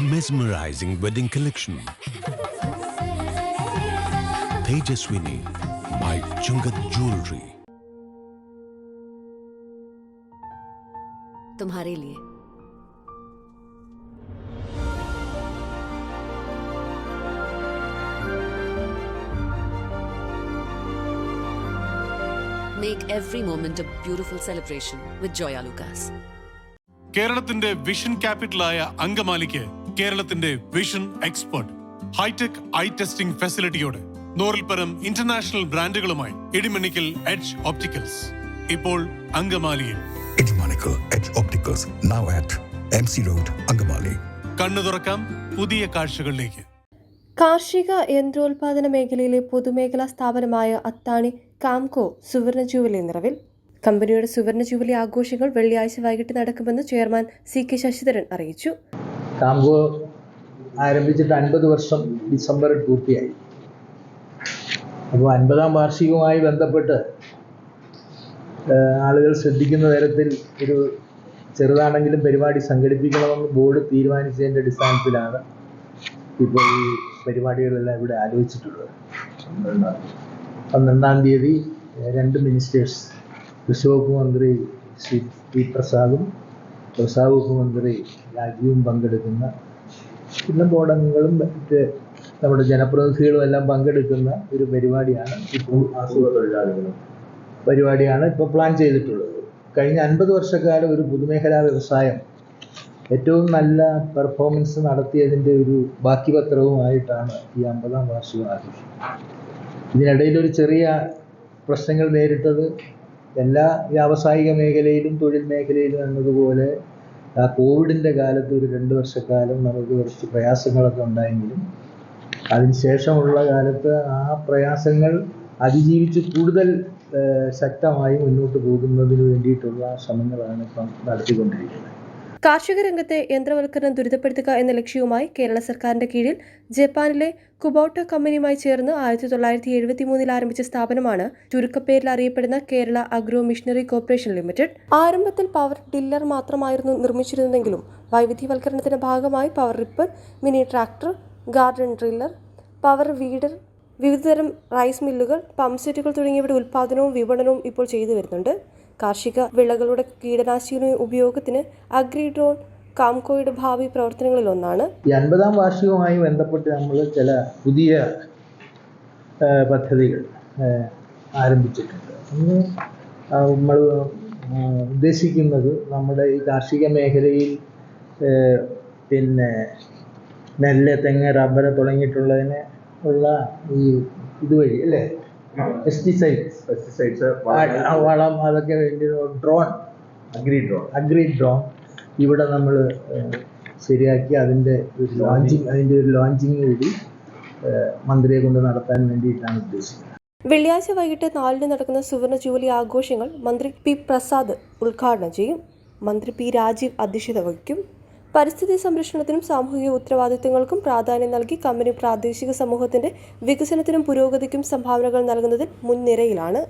Mesmerizing wedding collection. Tejaswini by Chungat Jewelry. तुम्हारे लिए Make every moment a beautiful celebration with Joya Lucas. കേരളത്തിന്റെ vision ക്യാപിറ്റലായ അങ്കമാലിക്ക് കേരളത്തിന്റെ vision expert hi tech eye testing ഫെസിലിറ്റിയോടെ പരം international ബ്രാൻഡുകളുമായി ഇടിമണിക്കൽ എഡ്ജ് ഓപ്റ്റിക്കൽസ് ഇപ്പോൾ അങ്കമാലിയിൽ Idimonical Edge Opticals, now at MC Road, Angamali. കണ്ണു തുറക്കാം പുതിയ കാഴ്ചകളിലേക്ക് കാർഷിക യന്ത്രോൽപാദന മേഖലയിലെ പൊതുമേഖലാ സ്ഥാപനമായ അത്താണി കാംകോ സുവർണ ജൂബിലി നിറവിൽ. കമ്പനിയുടെ സുവർണ ജൂബിലി ആഘോഷങ്ങൾ വെള്ളിയാഴ്ച വൈകിട്ട് നടക്കുമെന്ന് ചെയർമാൻ സി കെ ശശിധരൻ അറിയിച്ചു. കാംകോ ആരംഭിച്ചിട്ട് അൻപത് വർഷം ഡിസംബറിൽ പൂർത്തിയായി. അപ്പോൾ അൻപതാം വാർഷികവുമായി ബന്ധപ്പെട്ട് ആളുകൾ ശ്രദ്ധിക്കുന്ന തരത്തിൽ ഒരു ചെറുതാണെങ്കിലും പരിപാടി സംഘടിപ്പിക്കണമെന്ന് ബോർഡ് തീരുമാനിച്ചതിന്റെ അടിസ്ഥാനത്തിലാണ് ഇപ്പോൾ ഈ പരിപാടികളെല്ലാം ഇവിടെ ആലോചിച്ചിട്ടുള്ളത് പന്ത്രണ്ടാം തീയതി രണ്ട് മിനിസ്റ്റേഴ്സ് കൃഷി വകുപ്പ് മന്ത്രി ശ്രീ പി പ്രസാദും വ്യവസായ വകുപ്പ് മന്ത്രി രാജീവും പങ്കെടുക്കുന്ന പിന്നെ ബോർഡംഗങ്ങളും മറ്റ് നമ്മുടെ ജനപ്രതിനിധികളും എല്ലാം പങ്കെടുക്കുന്ന ഒരു പരിപാടിയാണ് ഇപ്പോൾ അസുഖ തൊഴിലാളികളും പരിപാടിയാണ് ഇപ്പോൾ പ്ലാൻ ചെയ്തിട്ടുള്ളത്. കഴിഞ്ഞ അൻപത് വർഷക്കാലം ഒരു പൊതുമേഖലാ വ്യവസായം ഏറ്റവും നല്ല പെർഫോമൻസ് നടത്തിയതിന്റെ ഒരു ബാക്കി പത്രവുമായിട്ടാണ് ഈ അമ്പതാം വാർഷികം ആഘോഷിക്കുന്നത്. ഇതിനിടയിൽ ഒരു ചെറിയ പ്രശ്നങ്ങൾ നേരിട്ടത് എല്ലാ വ്യാവസായിക മേഖലയിലും തൊഴിൽ മേഖലയിലും എന്നതുപോലെ ആ കോവിഡിന്റെ കാലത്ത് ഒരു രണ്ട് വർഷക്കാലം നമുക്ക് കുറച്ച് പ്രയാസങ്ങളൊക്കെ ഉണ്ടായെങ്കിലും അതിനുശേഷമുള്ള കാലത്ത് ആ പ്രയാസങ്ങൾ അതിജീവിച്ച് കൂടുതൽ ശക്തമായി മുന്നോട്ട് പോകുന്നതിന് വേണ്ടിയിട്ടുള്ള ശ്രമങ്ങളാണ് ഇപ്പം നടത്തിക്കൊണ്ടിരിക്കുന്നത്. കാർഷിക രംഗത്തെ യന്ത്രവൽക്കരണം ദുരിതപ്പെടുത്തുക എന്ന ലക്ഷ്യവുമായി കേരള സർക്കാരിന്റെ കീഴിൽ ജപ്പാനിലെ കുബോട്ട കമ്പനിയുമായി ചേർന്ന് ആയിരത്തി തൊള്ളായിരത്തി എഴുപത്തി മൂന്നിൽ ആരംഭിച്ച സ്ഥാപനമാണ് ചുരുക്കപ്പേരിൽ അറിയപ്പെടുന്ന Kerala agro machinery corporation limited. ആരംഭത്തിൽ പവർ ഡില്ലർ മാത്രമായിരുന്നു നിർമ്മിച്ചിരുന്നതെങ്കിലും വൈവിധ്യവൽക്കരണത്തിന്റെ ഭാഗമായി power reaper mini tractor garden driller power weeder വിവിധതരം റൈസ് മില്ലുകൾ പമ്പ് സെറ്റുകൾ തുടങ്ങിയവയുടെ ഉൽപ്പാദനവും വിപണനവും ഇപ്പോൾ ചെയ്തു വരുന്നുണ്ട്. കാർഷിക വിളകളുടെ കീടനാശിനി ഉപയോഗത്തിന് അഗ്രി ഡ്രോൺ കാംകോയുടെ ഭാവി പ്രവർത്തനങ്ങളിൽ ഒന്നാണ് ഈ അൻപതാം വാർഷികവുമായി ബന്ധപ്പെട്ട് നമ്മൾ ചില പുതിയ പദ്ധതികൾ ആരംഭിച്ചിട്ടുണ്ട്. ഒന്ന് നമ്മൾ ഉദ്ദേശിക്കുന്നത് നമ്മുടെ ഈ കാർഷിക മേഖലയിൽ പിന്നെ നെല്ല് തെങ്ങ് റബ്ബർ തുടങ്ങിയിട്ടുള്ളതിന് ഉള്ള ഈ ഇതുവഴി അല്ലേ? പെസ്റ്റിസൈഡ്സ് പെസ്റ്റിസൈഡ്സ് വളം അതൊക്കെ വേണ്ടി drone agri drone agri drone ഇവിടെ നമ്മൾ ശരിയാക്കി അതിന്റെ ഒരു ലോഞ്ചിങ് അതിന്റെ ഒരു ലോഞ്ചിങ് കൂടി മന്ത്രിയെ കൊണ്ട് നടത്താൻ വേണ്ടിയിട്ടാണ് ഉദ്ദേശിക്കുന്നത്. വെള്ളിയാഴ്ച വൈകിട്ട് നാലിന് നടക്കുന്ന സുവർണ ജൂബിലി ആഘോഷങ്ങൾ മന്ത്രി പി പ്രസാദ് ഉദ്ഘാടനം ചെയ്യും. മന്ത്രി പി രാജീവ് അധ്യക്ഷത വഹിക്കും. പരിസ്ഥിതി സംരക്ഷണത്തിനും സാമൂഹിക ഉത്തരവാദിത്തങ്ങൾക്കും പ്രാധാന്യം നൽകി കമ്പനി പ്രാദേശിക സമൂഹത്തിന്റെ വികസനത്തിനും പുരോഗതിക്കും സംഭാവനകൾ നൽകുന്നതിൽ മുൻനിരയിലാണ്.